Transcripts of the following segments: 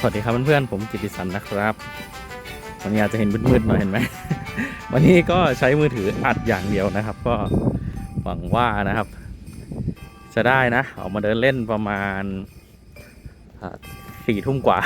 สวัสดีครับเพื่อนๆผมกิติสันนะครับวันนี้อาจจะเห็นมืดๆหน่อยเห็นไหมวันนี้ก็ใช้มือถืออัดอย่างเดียวนะครับ ก็หวังว่านะครับ จะได้นะ ออกมาเดินเล่นประมาณสี่ทุ่มกว่า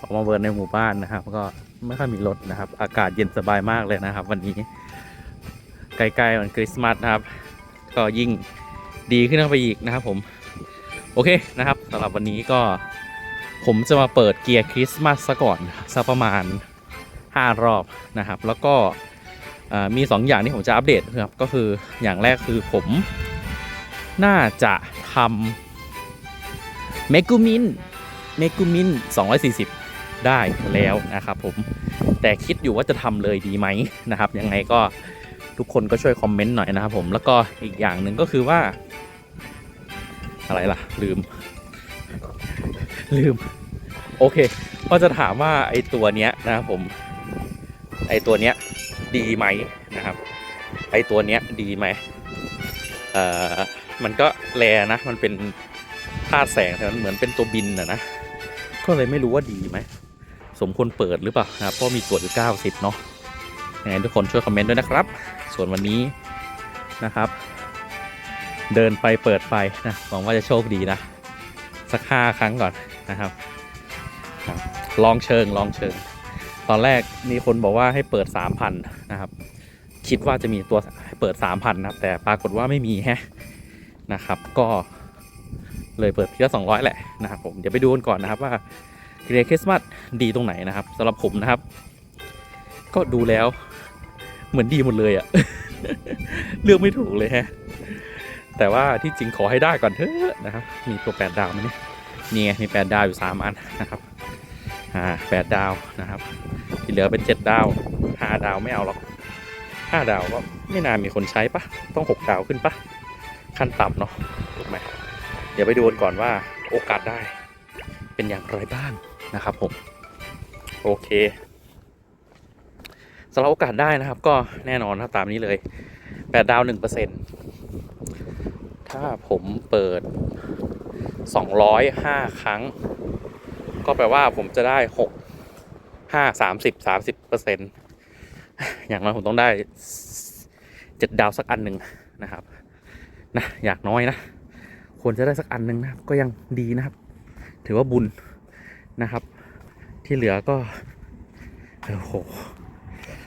ออกมาเบิร์นในหมู่บ้านนะครับ ก็ไม่ค่อยมีรถนะครับ อากาศเย็นสบายมากเลยนะครับ วันนี้ใกล้ๆวันคริสต์มาสนะครับ ก็ยิ่งดีขึ้นไปอีกนะครับ ผม โอเคนะครับสำหรับวันนี้ก็ ผมจะมาเปิดเกียร์คริสต์มาสซะก่อนสักประมาณ 5 รอบนะครับ แล้วก็เอ่อมี 2 อย่างที่ผมจะอัปเดตนะครับ ก็คืออย่างแรกคือผมน่าจะทำเมกูมินเมกูมิน240 ได้แล้วนะครับผม แต่คิดอยู่ว่าจะทำเลยดีไหมนะครับ ยังไงก็ทุกคนก็ช่วยคอมเมนต์หน่อยนะครับผม แล้วก็อีกอย่างหนึ่งก็คือว่า อะไรล่ะ ลืม ลืม โอเคก็จะถามว่าไอตัวเนี้ยนะครับผม ไอตัวเนี้ยดีไหมนะครับ ไอตัวเนี้ยดีไหมเอ่อมันก็แลนะ มันเป็นธาตุแสงแต่มันเหมือนเป็นตัวบินอะนะ ก็เลยไม่รู้ว่าดีไหม สมควรเปิดหรือเปล่านะครับเพราะมีตรวจอยู่90เนาะยังไงทุกคนช่วยคอมเมนต์ด้วยนะครับ ส่วนวันนี้นะครับ เดินไปเปิดไปนะหวังว่าจะโชคดีนะ สักห้าครั้งก่อน นะครับครับลองเชิงลองเชิง ตอนแรกมีคนบอกว่าให้เปิด 3,000 นะครับ คิดว่าจะมีตัวให้เปิด 3,000 นะครับ แต่ปรากฏว่าไม่มีแฮะนะครับ ก็เลยเปิดเพียงสองร้อยแหละนะครับผมเดี๋ยวไปดูกันก่อนนะครับว่าเกรคริสต์มาสดีตรงไหนนะครับสำหรับผมนะครับ ก็ดูแล้วเหมือนดีหมดเลยอะเลือกไม่ถูกเลยแฮะแต่ว่าที่จริงขอให้ได้ก่อนเถอะนะครับ มีตัวแปดดาวไหมเนี่ย นี่ไงมีแปดดาวอยู่สามอันนะครับอ่าแปดดาวนะครับ ที่เหลือเป็นเจ็ดดาวห้าดาวไม่เอาหรอกห้าดาวก็ไม่น่ามีคนใช้ปะต้องหกดาวขึ้นปะขั้นต่ำเนาะถูกไหมเดี๋ยวไปดูกันก่อนว่าโอกาสได้เป็นอย่างไรบ้างนะครับผมโอเคสำหรับโอกาสได้นะครับก็แน่นอนครับตามนี้เลยแปดดาวหนึ่งเปอร์เซ็นต์ถ้าผมเปิด 205 ครั้ง ก็แปลว่าผมจะได้ 6 5 30 30เปอร์เซ็นต์อย่างน้อยผมต้องได้ 7 ดาวสักอันหนึ่งนะครับนะอยากน้อยนะควรจะได้สักอันหนึ่งนะครับก็ยังดีนะครับ ถือว่าบุญนะครับ ที่เหลือก็โอ้โห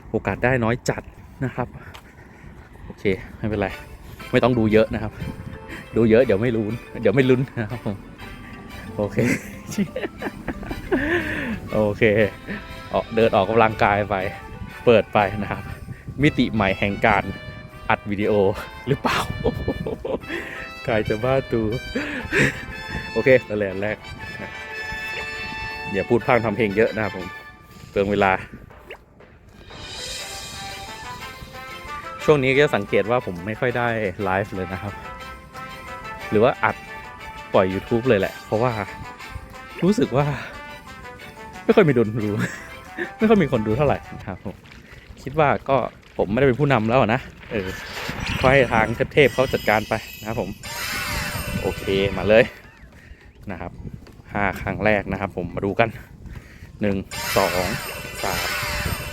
โอกาสได้น้อยจัดนะครับ โอเค ไม่เป็นไร ไม่ต้องดูเยอะนะครับ ดูเยอะเดี๋ยวไม่รู้นเดี๋ยวไม่ลุ้นนะครับผมโอเค โอเคออกเดินออกกำลังกายไป เปิดไปนะครับ มิติใหม่แห่งการอัดวิดีโอหรือเปล่ากายจะบ้าตู โอเคนั่นแหลนแรกอย่าพูดพร่งทำเพลงเยอะนะครับผมเปลืองเวลา ช่วงนี้ก็สังเกตว่าผมไม่ค่อยได้ไลฟ์เลยนะครับ หรือว่าอัดปล่อย YouTube เลยแหละ เพราะว่ารู้สึกว่า ไม่ค่อยมีคนดูไม่ค่อยมีคนดูเท่าไหร่นะครับผมคิดว่าก็ผมไม่ได้เป็นผู้นำแล้วนะเออก็ให้ทางเทพเขาจัดการไปนะครับผม โอเคมาเลยนะครับห้าครั้งแรกนะครับ ผมมาดูกันหนึ่งสองสาม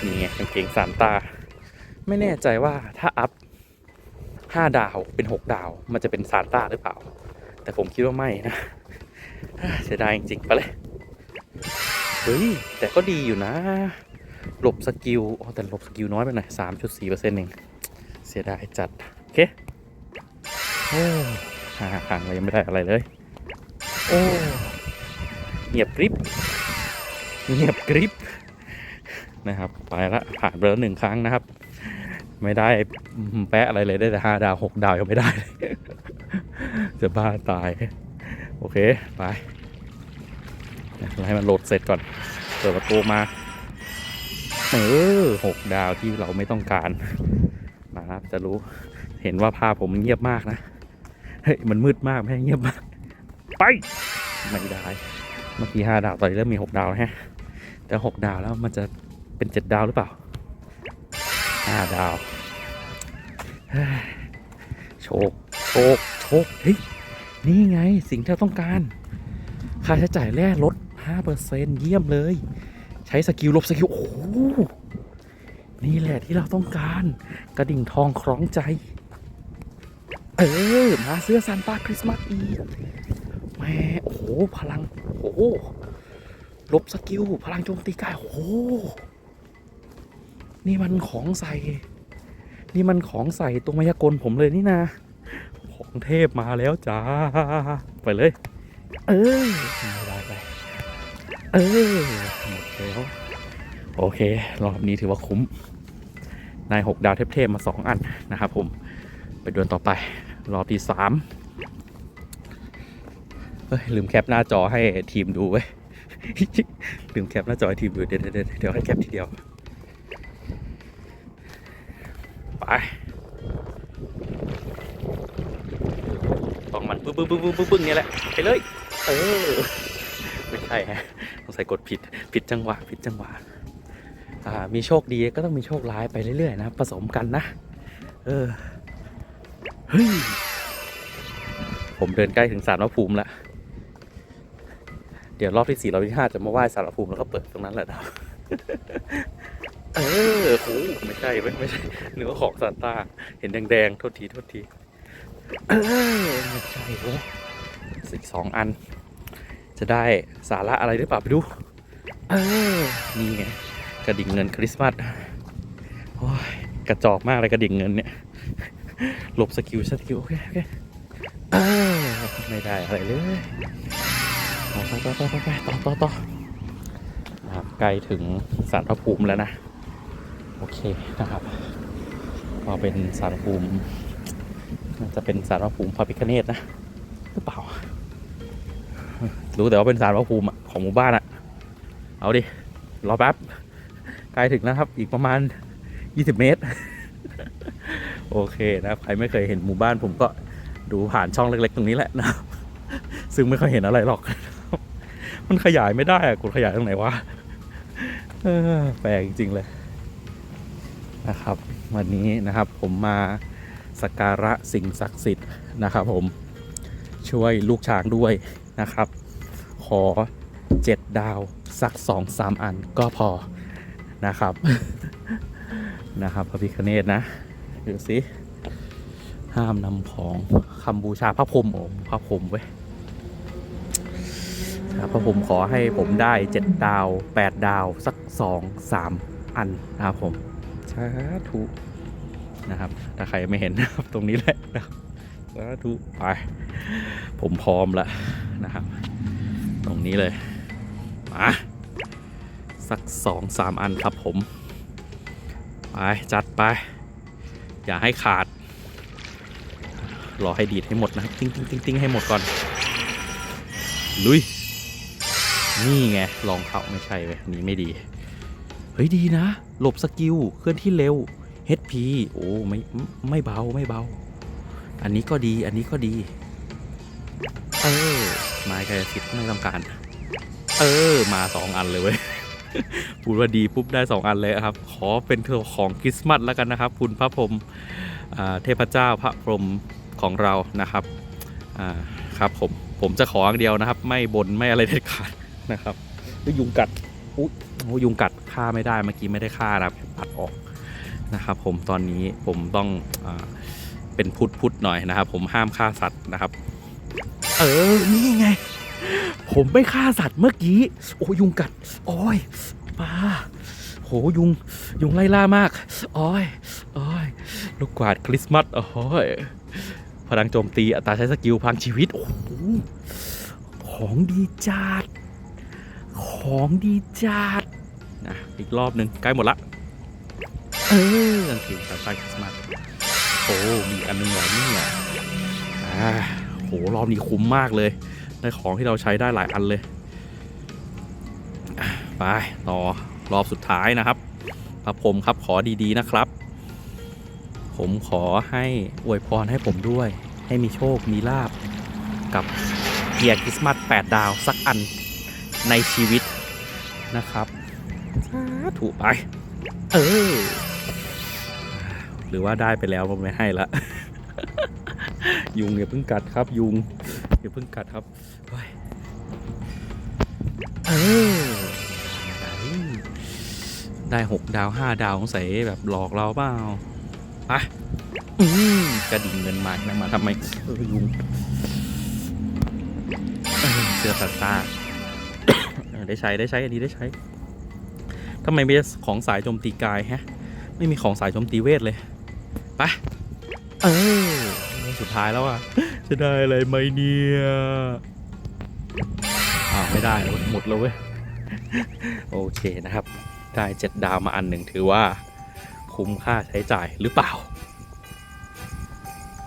นี่ไงกางเกงซานตา ไม่แน่ใจว่าถ้าอัพ ห้าดาวเป็นหกดาว มันจะเป็นซานต้าหรือเปล่า แต่ผมคิดว่าไม่นะเสียดายจริงๆไปเลยเฮ้ย แต่ก็ดีอยู่นะหลบสกิลอ๋อแต่หลบสกิลน้อยไปหน่อยสามจุดสี่เปอร์เซ็นต์เอง เสียดายจัด โอเคโอ้หาครั้งเรายังไม่ได้อะไรเลย โอ้เงียบกริบเงียบกริบนะครับ ไปละผ่านไปแล้วหนึ่งครั้งนะครับ ไม่ได้แปะอะไรเลยได้แต่ห้าดาวหกดาวยังไม่ได้ จะบ้าตาย โอเค ไปเราให้มันโหลดเสร็จก่อน เปิดประตูมา เออหกดาวที่เราไม่ต้องการนะครับจะรู้เห็นว่าภาพผมเงียบมากนะ เฮ้ย มันมืดมากไม่เงียบมาก ไป ไม่ได้ เมื่อกี้ห้าดาวตอนนี้เริ่มมีหกดาวแล้วฮะ แต่หกดาวแล้วมันจะเป็นเจ็ดดาวหรือเปล่า ห้าดาว โชค โชค โชค เฮ้ย นี่ไงสิ่งที่เราต้องการ ค่าใช้จ่ายแร่ลด5%เยี่ยมเลย ใช้สกิลลบสกิล โอ้โหนี่แหละที่เราต้องการ กระดิ่งทองคล้องใจ เออ มาเสื้อซานตาคริสต์มาสอีกแม่โอ้โห พลัง โอ้โหลบสกิล พลังโจมตีกาย โอ้ นี่มันของใส่ นี่มันของใส่ตัวมายากลผมเลยนี่นาของเทพมาแล้วจ้า ไปเลย เออไม่ได้ไปเออหมดแล้วโอเค รอบนี้ถือว่าคุ้ม นายหกดาวเทพๆมาสองอันนะครับผม ไปดวลต่อไป รอบที่สามเฮ้ยลืมแคปหน้าจอให้ทีมดูไว้ยลืมแคปหน้าจอให้ทีมดู เดี๋ยวเดี๋ยวเดี๋ยวเดี๋ยวให้แคปทีเดียว ไปต้องมันปึ้งปึ้งปึ้งปึ้งปึ้งปึ้งเนี่ยแหละไปเลยเออไม่ใช่ฮะต้องใส่กดผิดผิดจังหวะผิดจังหวะอ่ามีโชคดีก็ต้องมีโชคร้ายไปเรื่อยๆนะผสมกันนะเออเฮ้ยผมเดินใกล้ถึงสารพระภูมิแล้วเดี๋ยวรอบที่สี่รอบที่ห้าจะมาไหว้สารพระภูมิแล้วก็เปิดตรงนั้นแหละนะ เออโหไม่ใช่ไม่ไม่ใช่เนื้อของซานต้า เห็นแดงๆ โทษที โทษทีเออไม่ใช่เว้ยสิสองอัน จะได้สาระอะไรหรือเปล่าไปดู เออ นี่ไง กระดิ่งเงินคริสต์มาสโอ้ยกระจอกมากเลยกระดิ่งเงินเนี่ย หลบสกิลสกิล โอเค โอเคเออไม่ได้อะไรเลยต่อต่อต่อต่อต่อต่อไกลถึงสารพระภูมิแล้วนะ โอเคนะครับก็เป็นสารภูมิน่าจะเป็นสารพระภูมิพระพิฆเนศนะหรือเปล่า รู้แต่ว่าเป็นสารพระภูมิของหมู่บ้านอะเอาดิ รอแป๊บใกล้ถึงแล้วครับ อีกประมาณ 20 เมตร โอเคนะครับใครไม่เคยเห็นหมู่บ้านผมก็ดูผ่านช่องเล็ก ๆ ตรงนี้แหละนะ ซึ่งไม่ค่อยเห็นอะไรหรอก มันขยายไม่ได้อะกดขยายตรงไหนวะแปลกจริงๆเลย นะครับ วันนี้นะครับผมมาสักการะสิ่งศักดิ์สิทธิ์นะครับ ผมช่วยลูกช้างด้วยนะครับ ขอเจ็ดดาวสักสองสามอันก็พอนะครับนะครับพระพิคเนตนะดูสิห้ามนำของคำบูชาพระพรหมโอ้พระพรหมเว้ยครับพระพรหมขอให้ผมได้เจ็ดดาวแปดดาวสักสองสามอันนะครับผมาธุนะครับ ถ้าใครไม่เห็นนะครับตรงนี้แหละนะสาธุไปผมพร้อมแล้วนะครับ ตรงนี้เลยมาสักสองสามอันครับผม ไป จัดไป อย่าให้ขาด รอให้ดีดให้หมดนะครับ ติ้งติ้งติ้งติ้งให้หมดก่อน ลุย นี่ไงลองเข้าไม่ใช่เว้ยนี่ไม่ดี ฮ้ยดีนะ หลบสกิลเคลื่อนที่เร็ว HP โอ้ไม่ไม่เบาไม่เบา อันนี้ก็ดีอันนี้ก็ดี เออไม้กายสิทธิ์ไม่ต้องการ เออมาสองอันเลยเว้ยพูดว่าดีปุ๊บได้สองอันเลยครับ ขอเป็นเทอของคริสต์มาสแล้วกันนะครับ คุณพระพรหมเทพเจ้าพระพรหมของเรานะครับครับผมผมจะขออย่างเดียวนะครับ ไม่บนไม่อะไรเด็ดขาดนะครับแล้วยุงกัดอุ๊ยโอ้ยุงกัด ฆ่าไม่ได้เมื่อกี้ไม่ได้ฆ่านะสัตัดออกนะครับผมตอนนี้ผมต้องอเป็นพุทธพุทธหน่อยนะครับ ผมห้ามฆ่าสัตว์นะครับ เออนี่ไง ผมไม่ฆ่าสัตว์เมื่อกี้ โอ้ยุงกัด โอ้ยป้าโหยุงยุงไล่ล่ามากโอ้ยโอ้ยลูกกวาดคริสต์มาสโอ้ยพลังโจมตีอัตราใช้สกิลพลังชีวิต โอ้โหของดีจัดของดีจัด นะอีกรอบหนึ่งใกล้หมดละ เออโอเคสายคริสต์มาสโอ้มีอันหนึงเหรอเนี่ยอ่าโหรอบนี้คุ้มมากเลยได้ของที่เราใช้ได้หลายอันเลยไปต่อรอบสุดท้ายนะครับพระพรมครับขอดีๆนะครับ ผมขอให้อวยพรให้ผมด้วย ให้มีโชคมีลาบกับเกียร์คริสต์มาส8ดาวสักอันในชีวิตนะครับ สาธุไป เออ หรือว่าได้ไปแล้วผมไม่ให้ละ ยุงอย่าเพิ่งกัดครับ ยุงอย่าเพิ่งกัดครับเฮ้ยเออได้หกดาวห้าดาวสงสัยแบบหลอกเราเปล่าไปอืมกระดิ่งเงินมานะมาทำไมเออยุงเสื้อซาต้าได้ใช้ได้ใช้อันนี้ได้ใช้ ทำไมไม่ใช่ของสายโจมตีกายฮะ ไม่มีของสายโจมตีเวทเลย ไป เออสุดท้ายแล้วอะ จะได้อะไรไหมเนี่ยอ้าวไม่ได้แล้วหมดแล้วเว้ย โอเคนะครับ ได้เจ็ดดาวมาอันหนึ่งถือว่า คุ้มค่าใช้จ่ายหรือเปล่า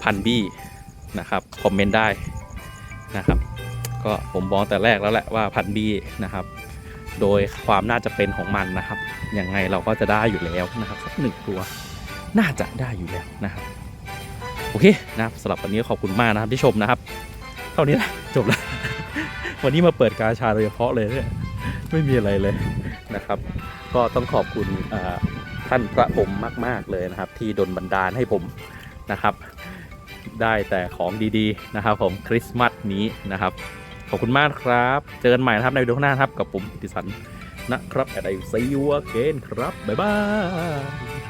พันบี้นะครับ คอมเมนต์ได้นะครับ ก็ผมบอกแต่แรกแล้วแหละว่าพันบี้นะครับ โดยความน่าจะเป็นของมันนะครับ ยังไงเราก็จะได้อยู่แล้วนะครับสักหนึ่งตัว น่าจะได้อยู่แล้วนะครับ โอเคนะครับสำหรับวันนี้ขอบคุณมากนะครับที่ชมนะครับ เท่านี้แหละจบแล้ว วันนี้มาเปิดกาชาโดยเฉพาะเลยเนี่ยไม่มีอะไรเลยนะครับ ก็ต้องขอบคุณท่านพระผมมาก ๆเลยนะครับ ที่ดลบันดาลให้ผมนะครับ ได้แต่ของดีๆนะครับ ผมคริสต์มาสนี้นะครับ ขอบคุณมากครับ เจอกันใหม่นะครับในวิดีโอหน้าครับกับผมติสันนะครับแอดไอซีวัวเกนครับ บ๊ายบาย